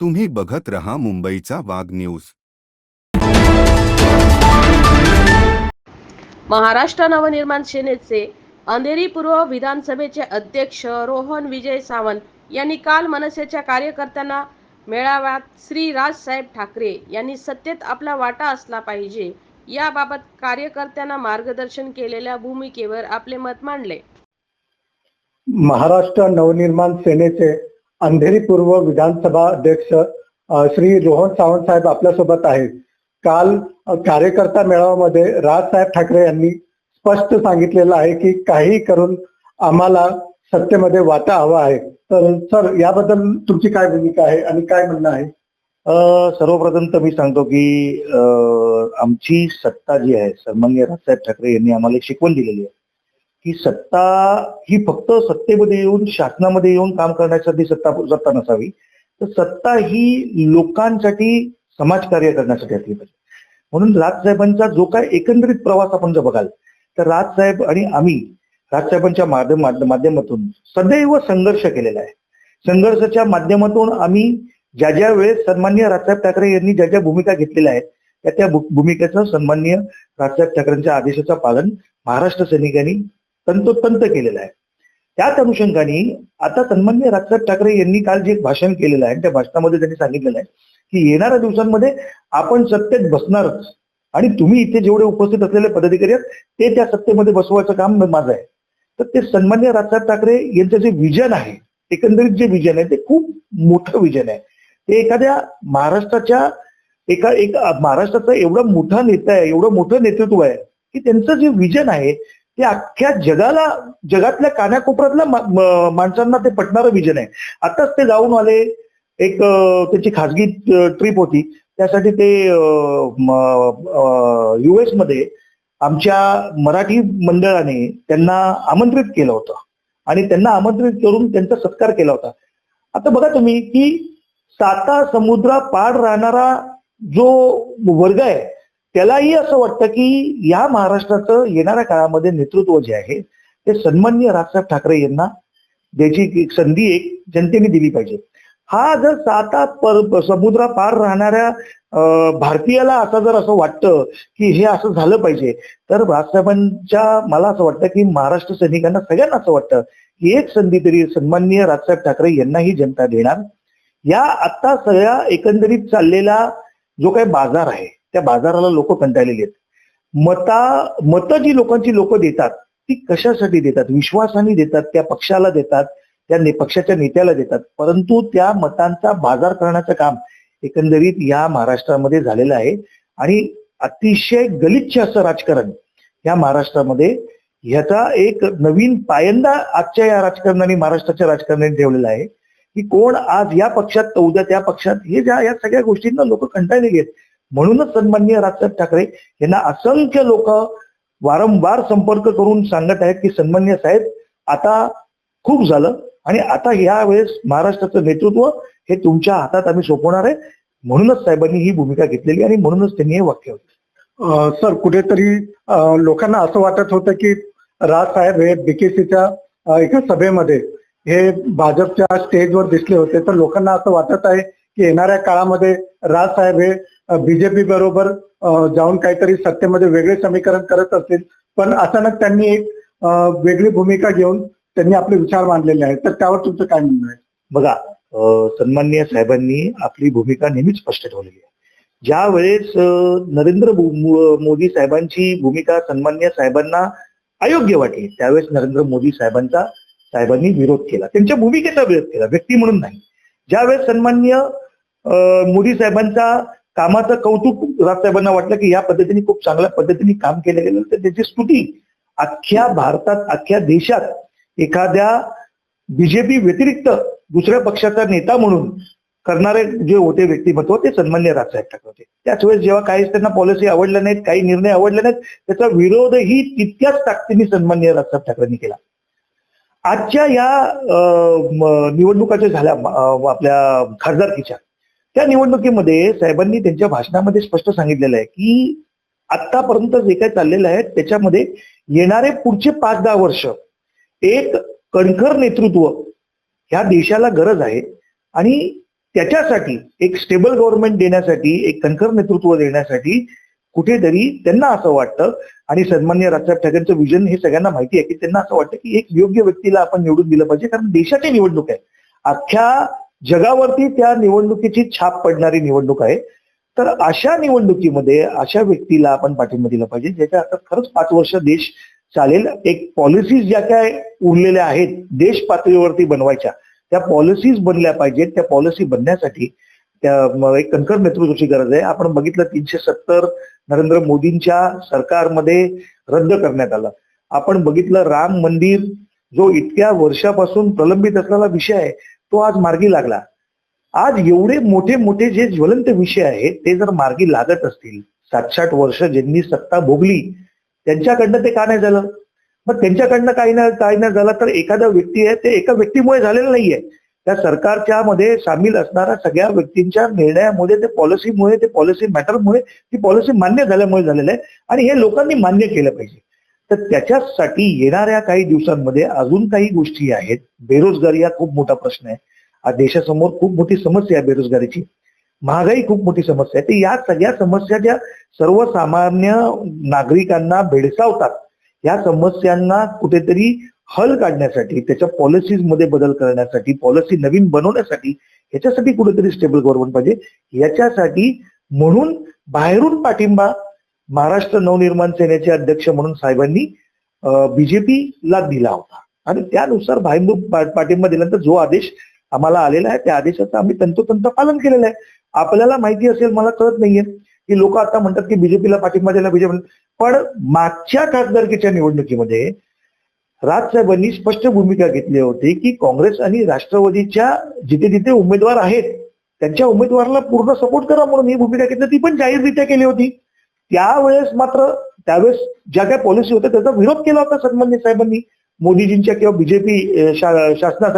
तुम्ही बघत रहा मुंबईचा वाघ न्यूज. महाराष्ट्र नवनिर्माण सेनेचे अंधेरी पूर्व विधानसभेचे अध्यक्ष रोहन विजय सावंत यांनी काल मनसेच्या कार्यकर्त्यांना मेळाव्यात श्री राजसाहेब ठाकरे यांनी सत्तेत आपला वाटा असला पाहिजे याबाबत कार्यकर्त्यांना मार्गदर्शन केलेल्या भूमिकेवर आपले मत मांडले. महाराष्ट्र नवनिर्माण सेनेचे अंधेरी पूर्व विधानसभा अध्यक्ष श्री रोहन सावंत साहेब आपल्यासोबत आहेत. काल कार्यकर्ता मेळाव्यामध्ये राजसाहेब ठाकरे यांनी स्पष्ट सांगितलेलं आहे की काही करून आम्हाला सत्तेमध्ये वाटा हवा आहे. तर सर याबद्दल तुमची काय भूमिका आहे आणि काय म्हणणं आहे? सर्वप्रथम तर मी सांगतो की आमची सत्ता जी आहे सन्मान्य राजसाहेब ठाकरे यांनी आम्हाला शिकवण दिलेली आहे. की सत्ता ही फक्त सत्तेमध्ये येऊन शासनामध्ये येऊन काम करण्यासाठी सत्ता सत्ता नसावी. तर सत्ता ही लोकांसाठी समाजकार्य करण्यासाठी असली पाहिजे. म्हणून राजसाहेबांचा जो काय एकंदरीत प्रवास आपण जर बघाल तर राजसाहेब आणि आम्ही राजसाहेबांच्या माध्यम माध्यमातून सदैव संघर्ष केलेला आहे. संघर्षाच्या माध्यमातून आम्ही ज्या ज्या वेळेस सन्मान्य राजसाहेब ठाकरे यांनी ज्या ज्या भूमिका घेतलेल्या आहेत त्या त्या भूमिकेचं सन्मान्य राजसाहेब ठाकरेंच्या आदेशाचं पालन महाराष्ट्र सैनिकांनी तंतोतंत केलेला आहे. त्याच अनुषंगाने आता सन्मान्य राजसाहेब ठाकरे यांनी काल जे भाषण केलेलं आहे त्या भाषणामध्ये त्यांनी सांगितलेलं आहे की येणाऱ्या दिवसांमध्ये आपण सत्तेत बसणारच आणि तुम्ही इथे जेवढे उपस्थित असलेले पदाधिकारी आहेत ते त्या सत्तेमध्ये बसवायचं काम माझं आहे. तर ते सन्मान्य राजसाहेब ठाकरे यांचं जे विजन आहे एकंदरीत जे विजन आहे ते खूप मोठं विजन आहे. ते एखाद्या महाराष्ट्राच्या एका एक महाराष्ट्राचा एवढा मोठा नेता आहे एवढं मोठं नेतृत्व आहे की त्यांचं जे विजन आहे ते अख्ख्या जगाला जगातल्या कानाकोपऱ्यातल्या माणसांना ते पटणारं विजन आहे. आताच ते जाऊन आले एक त्याची खासगी ट्रिप होती. त्यासाठी ते युएसमध्ये आमच्या मराठी मंडळाने त्यांना आमंत्रित केलं होतं. आणि त्यांना आमंत्रित करून त्यांचा सत्कार केला होता. आता बघा तुम्ही की साता समुद्रा पार राहणारा जो वर्ग आहे त्यालाही असं वाटतं की या महाराष्ट्राचं येणाऱ्या काळामध्ये नेतृत्व जे आहे ते सन्मान्य राजसाहेब ठाकरे यांना द्यायची एक संधी एक जनतेने दिली पाहिजे. हा जर साता पर समुद्रा पार राहणाऱ्या भारतीयाला असं जर असं वाटतं की हे असं झालं पाहिजे तर राजसाहेबांच्या मला असं वाटतं की महाराष्ट्र सैनिकांना सगळ्यांना असं वाटतं की एक संधी तरी सन्माननीय राजसाहेब ठाकरे यांनाही जनता देणार. या आता सगळ्या एकंदरीत चाललेला जो काही बाजार आहे त्या बाजाराला लोक कंटाळलेली आहेत. मता मतं जी लोकांची लोक देतात ती कशासाठी देतात? विश्वासाने देतात त्या पक्षाला देतात त्या ने- पक्षाच्या नेत्याला देतात. परंतु त्या मतांचा बाजार करण्याचं काम एकंदरीत या महाराष्ट्रामध्ये झालेलं आहे. आणि अतिशय गलिच्छ असं राजकारण या महाराष्ट्रामध्ये ह्याचा एक नवीन पायंदा आजच्या या राजकारणाने महाराष्ट्राच्या राजकारणाने ठेवलेला आहे. की कोण आज या पक्षात तर उद्या त्या पक्षात हे ज्या या सगळ्या गोष्टींना लोक कंटाळलेली आहेत. म्हणूनच सन्मान्य राजसाहेब ठाकरे यांना असंख्य लोक वारंवार संपर्क करून सांगत आहेत की सन्मान्य साहेब आता खूप झालं आणि आता ह्या वेळेस महाराष्ट्राचं नेतृत्व हे तुमच्या हातात आम्ही सोपवणार आहे. म्हणूनच साहेबांनी ही भूमिका घेतलेली आणि म्हणूनच त्यांनी हे वाक्य होतं. सर कुठेतरी लोकांना असं वाटत होतं की राज साहेब हे बीकेसीच्या एका सभेमध्ये हे भाजपच्या स्टेजवर दिसले होते. तर लोकांना असं वाटत आहे की येणाऱ्या काळामध्ये राज साहेब हे बीजेपी बरोबर जाऊन काहीतरी सत्तेमध्ये वेगळे समीकरण करत असतील. पण अचानक त्यांनी एक वेगळी भूमिका घेऊन त्यांनी आपले विचार मांडलेले आहेत. तर त्यावर तुमचं काय म्हणणं आहे? बघा सन्माननीय साहेबांनी आपली भूमिका नेहमीच स्पष्ट ठेवलेली आहे. ज्या वेळेस नरेंद्र मोदी साहेबांची भूमिका सन्माननीय साहेबांना अयोग्य वाटली त्यावेळेस नरेंद्र मोदी साहेबांचा साहेबांनी विरोध केला. त्यांच्या भूमिकेचा विरोध केला व्यक्ती म्हणून नाही. ज्यावेळेस सन्माननीय मोदी साहेबांचा कामाचं कौतुक राजसाहेबांना वाटलं की या पद्धतीने खूप चांगल्या पद्धतीने काम केलं गेलं. तर त्याची स्तुती अख्ख्या भारतात अख्ख्या देशात एखाद्या बीजेपी व्यतिरिक्त दुसऱ्या पक्षाचा नेता म्हणून करणारे जे होते व्यक्तिमत्व ते सन्मान्य राजसाहेब ठाकरे होते. त्याच वेळेस जेव्हा काही त्यांना पॉलिसी आवडल्या नाहीत काही निर्णय आवडले नाहीत त्याचा विरोधही तितक्याच ताकदीने सन्मान्य राजसाहेब ठाकरेंनी केला. आजच्या या निवडणुकाच्या निवडणुका ज्या झाल्या आपल्या खासदारकीच्या त्या निवडणुकीमध्ये साहेबांनी त्यांच्या भाषणामध्ये स्पष्ट सांगितलेलं आहे की आतापर्यंत जे काय चाललेलं आहे त्याच्यामध्ये येणारे पुढचे पाच दहा वर्ष एक कणखर नेतृत्व ह्या देशाला गरज आहे आणि त्याच्यासाठी एक स्टेबल गव्हर्नमेंट देण्यासाठी एक कणखर नेतृत्व देण्यासाठी कुठेतरी त्यांना असं वाटतं आणि सन्मान्य राजसाहेब ठाकरेंचं विजन हे सगळ्यांना माहिती आहे की त्यांना असं वाटतं की एक योग्य व्यक्तीला आपण निवडून दिलं पाहिजे कारण देशाची निवडणूक आहे. अख्ख्या जगावरती त्या निवडणुकीची छाप पडणारी निवडणूक आहे. तर अशा निवडणुकीमध्ये अशा व्यक्तीला आपण पाठिंबा दिला पाहिजे ज्याच्या आता खरंच पाच वर्ष देश चालेल. एक पॉलिसीज ज्या काय उरलेल्या आहेत देश पातळीवरती बनवायच्या त्या पॉलिसीज बनल्या पाहिजेत. त्या पॉलिसी बनण्यासाठी त्या एक कणखर नेतृत्वाची गरज आहे. आपण बघितलं तीनशे सत्तर नरेंद्र मोदींच्या सरकारमध्ये रद्द करण्यात आलं. आपण बघितलं राम मंदिर जो इतक्या वर्षापासून प्रलंबित असलेला विषय आहे तो आज मार्गी लागला. आज एवढे मोठे मोठे जे ज्वलंत विषय आहेत ते जर मार्गी लागत असतील साठ साठ वर्ष ज्यांनी सत्ता भोगली त्यांच्याकडनं ते का नाही झालं? मग त्यांच्याकडनं काही नाही काही नाही झालं तर एखादा व्यक्ती आहे ते एका व्यक्तीमुळे झालेलं नाहीये. त्या सरकारच्या मध्ये सामील असणाऱ्या सगळ्या व्यक्तींच्या निर्णयामुळे ते पॉलिसीमुळे ते पॉलिसी मॅटरमुळे ती पॉलिसी मान्य झाल्यामुळे झालेलं आहे. आणि हे लोकांनी मान्य केलं पाहिजे. तर त्याच्यासाठी येणाऱ्या काही दिवसांमध्ये अजून काही गोष्टी आहेत. बेरोजगारी हा खूप मोठा प्रश्न आहे. देशासमोर खूप मोठी समस्या आहे बेरोजगारीची. महागाई खूप मोठी समस्या आहे. तर या सगळ्या समस्या ज्या सर्वसामान्य नागरिकांना भेडसावतात या समस्यांना कुठेतरी हल काढण्यासाठी त्याच्या पॉलिसीजमध्ये बदल करण्यासाठी पॉलिसी नवीन बनवण्यासाठी ह्याच्यासाठी कुठेतरी स्टेबल गव्हर्नमेंट पाहिजे. याच्यासाठी म्हणून बाहेरून पाठिंबा महाराष्ट्र नवनिर्माण सेनेचे अध्यक्ष म्हणून साहेबांनी बीजेपीला दिला होता. आणि त्यानुसार भाईंबू पाठिंबा दिल्यानंतर जो आदेश आम्हाला आलेला आहे त्या आदेशाचं आम्ही तंतोतंत पालन केलेलं आहे. आपल्याला माहिती असेल मला कळत नाहीये की लोक आता म्हणतात की बीजेपीला पाठिंबा दिला बीजेपी पण मागच्या खासदारकीच्या निवडणुकीमध्ये राजसाहेबांनी स्पष्ट भूमिका घेतली होती की काँग्रेस आणि राष्ट्रवादीच्या जिथे जिथे उमेदवार आहेत त्यांच्या उमेदवाराला पूर्ण सपोर्ट करा म्हणून ही भूमिका घेतली ती पण जाहीररित्या केली होती. त्यावेळेस मात्र त्यावेळेस ज्या काही पॉलिसी होत्या त्याचा विरोध केला होता सन्मान्य साहेबांनी. मोदीजींच्या किंवा बीजेपी शासनाचा.